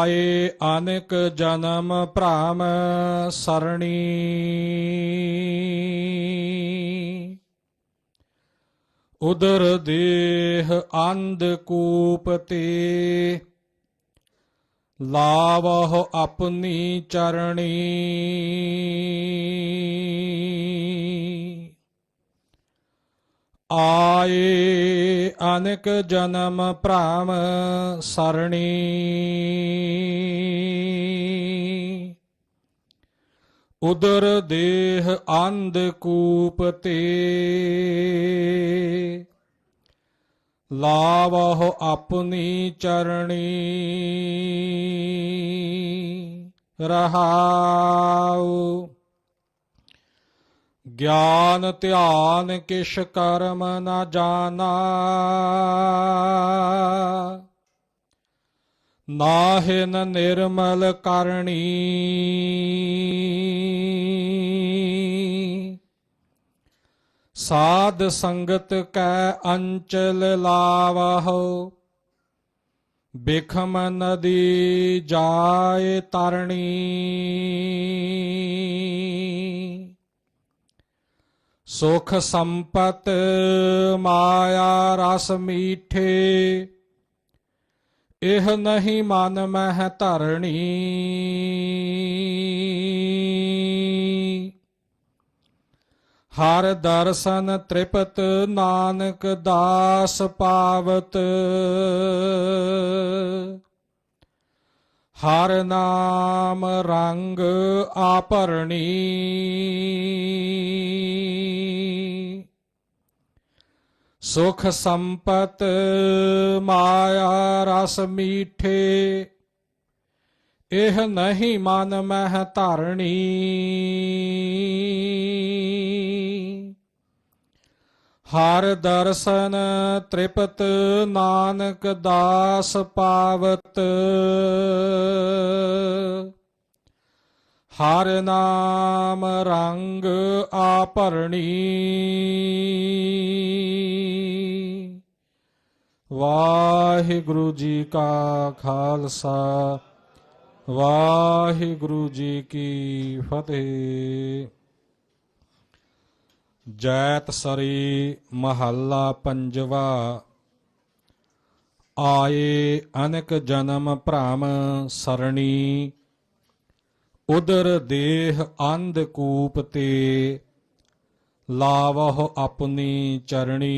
ਆਏ ਅਨੇਕ ਜਨਮ ਭ੍ਰਮ ਸਰਣੀ। ਉਦਰ ਦੇਹ ਅੰਧ ਕੂਪ ਤੇ ਲਾਵਹੁ ਆਪਣੀ ਚਰਣੀ। ਆਏ ਅਨੇਕ ਜਨਮ ਭ੍ਰਮ ਸਰਣੀ। ਉਦਰ ਦੇਹ ਅੰਧ ਕੂਪ ਤੇ। ਲਾਵਹੁ ਆਪਣੀ ਚਰਣੀ। ਰਹਾਉ। ਗਿਆਨ ਧਿਆਨ ਕਿਛ ਕਰਮ ਨਾ ਜਾਣਾ। ਨਾਹਿਨ ਨਿਰਮਲ ਕਰਣੀ। ਸਾਧ ਸੰਗਤ ਕੈ ਅੰਚਲ ਲਾਵਹੁ। ਬਿਖਮ ਨਦੀ ਜਾਏ ਤਰਣੀ। ਸੁਖ ਸੰਪਤ ਮਾਇਆ ਰਸ ਮੀਠੇ, ਇਹ ਨਹੀਂ ਮਨ ਮਹਿ ਧਰਣੀ। ਹਰ ਦਰਸ਼ਨ ਤ੍ਰਿਪਤ ਨਾਨਕ ਦਾਸ ਪਾਵਤ, ਹਰ ਨਾਮ ਰੰਗ ਆਪਰਣੀ। ਸੁਖ ਸੰਪਤ ਮਾਇਆ ਰਸ ਮੀਠੇ, ਇਹ ਨਹੀਂ ਮਨ ਮਹਿ ਧਰਣੀ। ਹਰ ਦਰਸ਼ਨ ਤ੍ਰਿਪਤ ਨਾਨਕ ਦਾਸ ਪਾਵਤ ਹਰ ਨਾਮ ਰੰਗ ਆਪਰਣੀ। ਵਾਹਿਗੁਰੂ ਜੀ ਕਾ ਖਾਲਸਾ, ਵਾਹਿਗੁਰੂ ਜੀ ਕੀ ਫਤਿਹ। ਜੈਤ ਸਰੀ ਮਹੱਲਾ ਪੰਜਵਾ, ਆਏ ਅਨਕ ਜਨਮ ਭ੍ਰਮ ਸਰਣੀ। ਉਦਰ ਦੇਹ ਅੰਧ ਕੂਪ ਤੇ ਲਾਵਹ ਆਪਣੀ ਚਰਣੀ।